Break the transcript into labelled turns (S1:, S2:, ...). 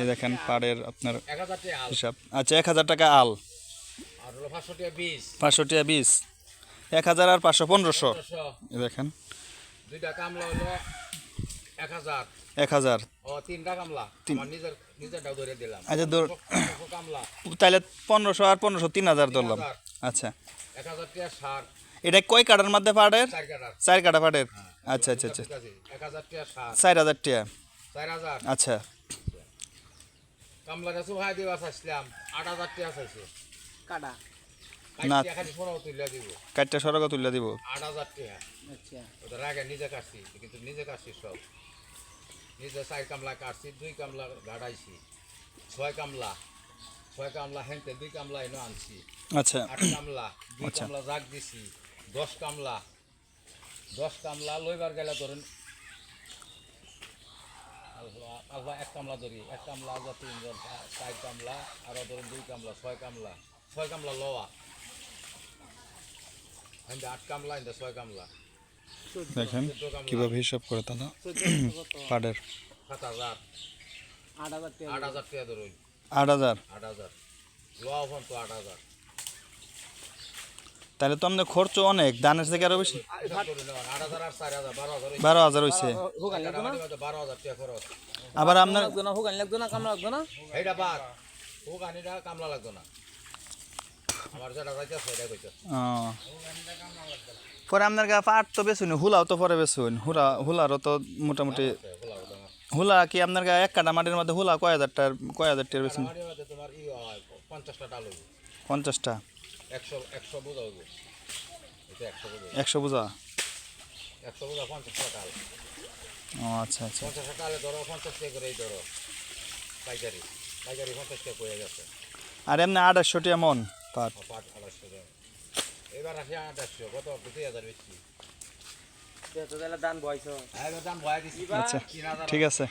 S1: এই দেখেন পাড়ের আপনার হিসাব। আচ্ছা এক হাজার টাকা আল।
S2: পাঁচশো টাকা বিশ।
S1: এক হাজার আর পাঁচশো পনেরোশো। এই দেখেন।
S2: এক হাজার।
S1: আচ্ছা ধর তাহলে পনেরোশো আর পনেরোশো তিন হাজার ধরলাম। আচ্ছা। এটা কয় কাটার মধ্যে পাড়ের?
S2: চার
S1: কাটা পাড়ের। আচ্ছা আচ্ছা আচ্ছা।
S2: সার
S1: চার হাজার
S2: হাজার।
S1: আচ্ছা।
S2: কামলা গাছও ভাই দিবা চাইছিলাম আট হাজার টাকা চাইছে।
S3: কাটা?
S1: না।
S2: খালি সোনাও তুলে দিব। আট হাজার টাকা
S3: আচ্ছা।
S2: ওদের আগে নিজে কাটছি কিন্তু নিজে কাটছি সব। নিজে চার কামলা কাটছি দুই কামলা গাড়াইছি। ছয় কামলা ছয় কামলা হেনতে দুই কামলা এনে আনছি।
S1: আচ্ছা।
S2: আট কামলা দুই
S1: আচ্ছা।
S2: কামলা জাগ দিছি দশ কামলা দশ কামলা লইবার গেলে ধরেন আলফা এক কামলা ধরি এক কামলা আলফা তিনজন চার কামলা আরও ধরেন দুই কামলা ছয় কামলা ছয় কামলা লওয়া। হেনতে আট কামলা হেনতে ছয় কামলা।
S1: দেখেন কীভাবে হিসাব করে তারা পাড়ের
S2: সাত হাজার।
S3: আট হাজার
S2: আট হাজার
S1: আট হাজার।
S2: আট হাজার। লোয়া ফোন তো আট হাজার।
S1: তাহলে তো আমাদের খরচ অনেক দানের থেকে আরও বেশি?
S2: বারো হাজার।
S1: হয়েছে আবার আপনার। পরে আপনার গা পাট তো বেশুন হুলাও তো পরে বেশুন হুলা হুলারও তো মোটামুটি হুলা কি আপনার গা এক কাটা মাটির মধ্যে হুলা কয় হাজারটার কয় হাজার টার বেশুন
S2: মাটির মধ্যে তোমার ই হয় পঞ্চাশটা
S1: পঞ্চাশটা।
S2: একশো একশো বোঝা এটা একশো বোঝা।
S1: একশো বোঝা?
S2: একশো বোঝা পঞ্চাশটা ডাল
S1: ও আচ্ছা আচ্ছা।
S2: পঞ্চাশটা ডালে ধরো পঞ্চাশ টাকা করেই ধরো। পাইকারি পাইকারি পঞ্চাশ টাকা গেছে
S1: আর এমনি আড়াইশো টিয়া মন পাট।
S2: পাট আড়াইশো এবার আসি কত? দুই হাজার বেশি।
S3: বয়স।
S2: হ্যাঁ দাম ভয় দিচ্ছি
S1: আচ্ছা ঠিক আছে।